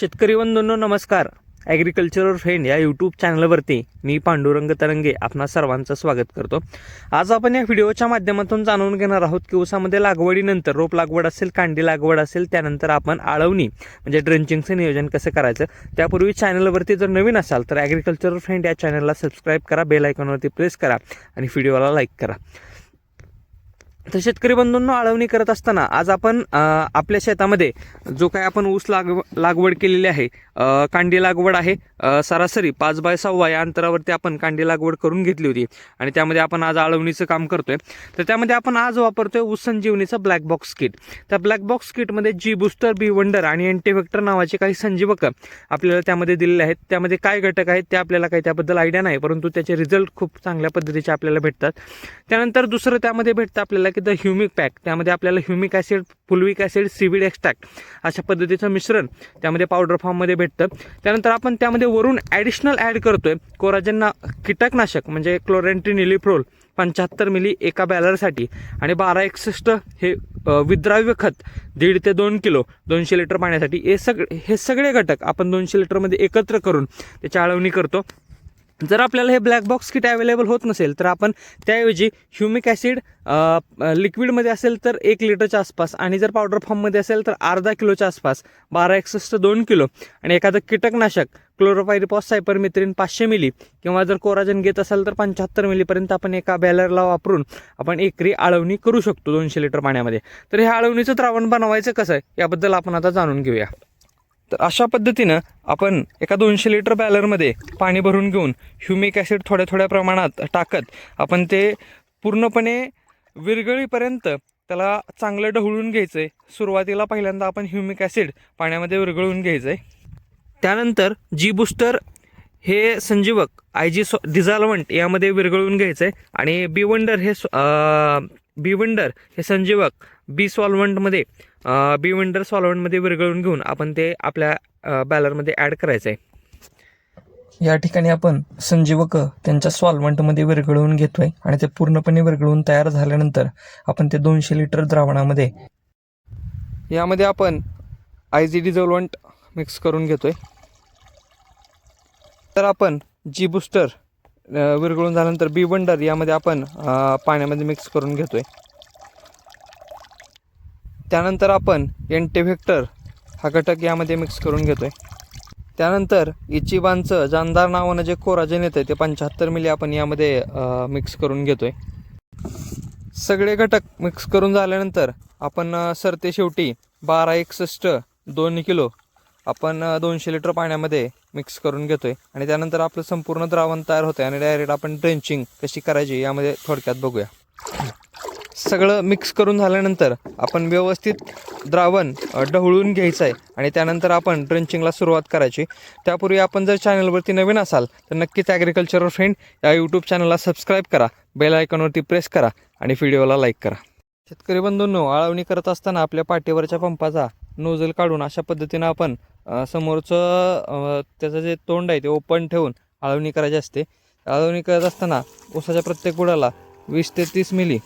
शेतकरी बंधूंनो नमस्कार. Agricultural friend या यूट्यूब चॅनलवरती मी पांडुरंग तरंगे आपणा सर्वांचं स्वागत करतो. आज आपण या व्हिडिओच्या माध्यमातून जाणून घेणार आहोत की ऊसामध्ये लागवडीनंतर रोप लागवड असेल कांडी लागवड असेल त्यानंतर आपण आळवणी म्हणजे ड्रेंचिंगचं नियोजन कसं करायचं त्यापूर्वी चॅनलवरती जर नवीन असाल तर ॲग्रिकल्चरल फ्रेंड या चॅनलला सबस्क्राईब करा बेल आयकॉनवरती प्रेस करा आणि व्हिडिओला लाईक करा. तर शेतकरी बंधूंना आळवणी करत असताना आज आपण आपल्या शेतामध्ये जो काय आपण ऊस लाग लागवड केलेली आहे कांडी लागवड आहे सरासरी पाच बाय सव्वा या अंतरावरती आपण कांडी लागवड करून घेतली होती. आणि त्यामध्ये आपण आज आळवणीचं काम करतोय. तर त्यामध्ये आपण आज वापरतोय ऊस संजीवनीचं ब्लॅक बॉक्स किट त्या ब्लॅक बॉक्स किटमध्ये जी बुस्टर बी वंडर आणि अँटीव्हेक्टर नावाचे काही संजीवक आपल्याला त्यामध्ये दिलेले आहेत. त्यामध्ये काय घटक आहेत ते आपल्याला काही त्याबद्दल आयडिया नाही परंतु त्याचे रिझल्ट खूप चांगल्या पद्धतीचे आपल्याला भेटतात. त्यानंतर दुसरं त्यामध्ये भेटतं आपल्याला की द ह्युमिक पॅक त्यामध्ये आपल्याला humic acid fulvic acid seaweed extract अशा पद्धतीचं मिश्रण त्यामध्ये पावडर फॉर्ममध्ये भेटतं. त्यानंतर आपण त्यामध्ये वरून ॲडिशनल ॲड करतोय कोराजनना कीटकनाशक म्हणजे क्लोरेंट्री निलिप्रोल पंच्याहत्तर मिली एका बॅलरसाठी आणि बारा एकसष्ट हे विद्राव्य खत दीड ते दोन किलो दोनशे लिटर पाण्यासाठी. हे सग हे सगळे घटक आपण दोनशे लिटरमध्ये एकत्र करून त्याची आळवणी करतो. जर आपल्याला हे ब्लॅक बॉक्स किट अवेलेबल होत नसेल तर आपण त्याऐवजी ह्युमिक ॲसिड लिक्विडमध्ये असेल तर एक लिटरच्या आसपास आणि जर पावडर फॉर्ममध्ये असेल तर अर्धा किलोच्या आसपास बारा एकसष्ट दोन किलो. आणि एखादं कीटकनाशक क्लोरोपायरिपॉस सायपरमिथ्रिन पाचशे मिली किंवा जर कोराजन घेत असाल तर पंच्याहत्तर मिलीपर्यंत आपण एका बॅलरला वापरून आपण एकरी आळवणी करू शकतो दोनशे लिटर पाण्यामध्ये. तर हे आळवणीचं द्रावण बनवायचं कसं आहे याबद्दल आपण आता जाणून घेऊया. तर अशा पद्धतीनं आपण एका दोनशे लिटर बॅलरमध्ये पाणी भरून घेऊन ह्युमिक ॲसिड थोड्या थोड्या प्रमाणात टाकत आपण ते पूर्णपणे विरघळीपर्यंत त्याला चांगलं ढवळून घ्यायचं आहे सुरुवातीला पहिल्यांदा आपण ह्युमिक ॲसिड पाण्यामध्ये विरघळून घ्यायचं आहे त्यानंतर जी बुस्टर हे संजीवक आय जी सॉ डिझालवंट यामध्ये विरघळून घ्यायचं आहे आणि बी वंडर हे बी वंडर हे संजीवक बी सॉल्वंटमध्ये बी वंडर सॉल्वंटमध्ये विरघळून घेऊन आपण ते आपल्या बॅलरमध्ये ॲड करायचं आहे या ठिकाणी आपण संजीवक त्यांच्या सॉल्वंटमध्ये विरघळवून घेतोय आणि ते पूर्णपणे विरघळून तयार झाल्यानंतर आपण ते दोनशे लिटर द्रावणामध्ये यामध्ये आपण आय जी डिझॉल्वंट मिक्स करून घेतोय. तर आपण जी बुस्टर विरघळून झाल्यानंतर बी वंडर यामध्ये आपण पाण्यामध्ये मिक्स करून घेतोय. त्यानंतर आपण एंटेव्हेक्टर हा घटक यामध्ये मिक्स करून घेतो आहे त्यानंतर इचिबांचं जानदार नावानं जे कोराजन येतं ते पंच्याहत्तर मिली आपण यामध्ये मिक्स करून घेतो आहे सगळे घटक मिक्स करून झाल्यानंतर आपण सरते शेवटी बारा एकसष्ट दोन किलो आपण दोनशे लिटर पाण्यामध्ये मिक्स करून घेतो आहे आणि त्यानंतर आपलं संपूर्ण द्रावण तयार होतं आणि डायरेक्ट आपण ड्रेंचिंग कशी करायची यामध्ये थोडक्यात बघूया. सगळं मिक्स करून झाल्यानंतर आपण व्यवस्थित द्रावण ढवळून घ्यायचं आहे आणि त्यानंतर आपण ड्रेंचिंगला सुरुवात करायची. त्यापूर्वी आपण जर चॅनलवरती नवीन असाल तर नक्कीच ॲग्रिकल्चरल फ्रेंड या यूट्यूब चॅनलला सबस्क्राईब करा बेल आयकॉनवरती प्रेस करा आणि व्हिडिओला लाईक करा. शेतकरी बंधूंनो आळवणी करत असताना आपल्या पाठीवरच्या पंपाचा नोझल काढून अशा पद्धतीनं आपण समोरचं त्याचं जे तोंड आहे ते ओपन ठेवून आळवणी करायची असते. आळवणी करत असताना ऊसाच्या प्रत्येक बुडाला वीस ते तीस मिली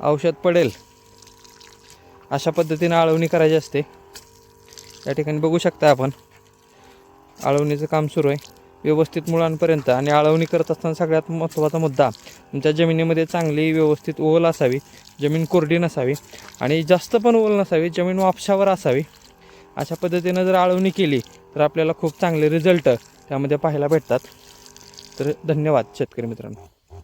औषध पडेल. अशा पद्धतीनं आळवणी करायची असते. या ठिकाणी बघू शकता आपण. आळवणीचं काम सुरू आहे. व्यवस्थित मुळांपर्यंत आणि आळवणी करत असताना सगळ्यात महत्त्वाचा मुद्दा तुमच्या जमिनीमध्ये चांगली व्यवस्थित ओल असावी जमीन कोरडी नसावी आणि जास्त पण ओल नसावी जमीन वापशावर असावी. अशा पद्धतीनं जर आळवणी केली तर आपल्याला खूप चांगले रिझल्ट त्यामध्ये पाहायला भेटतात. तर धन्यवाद शेतकरी मित्रांनो.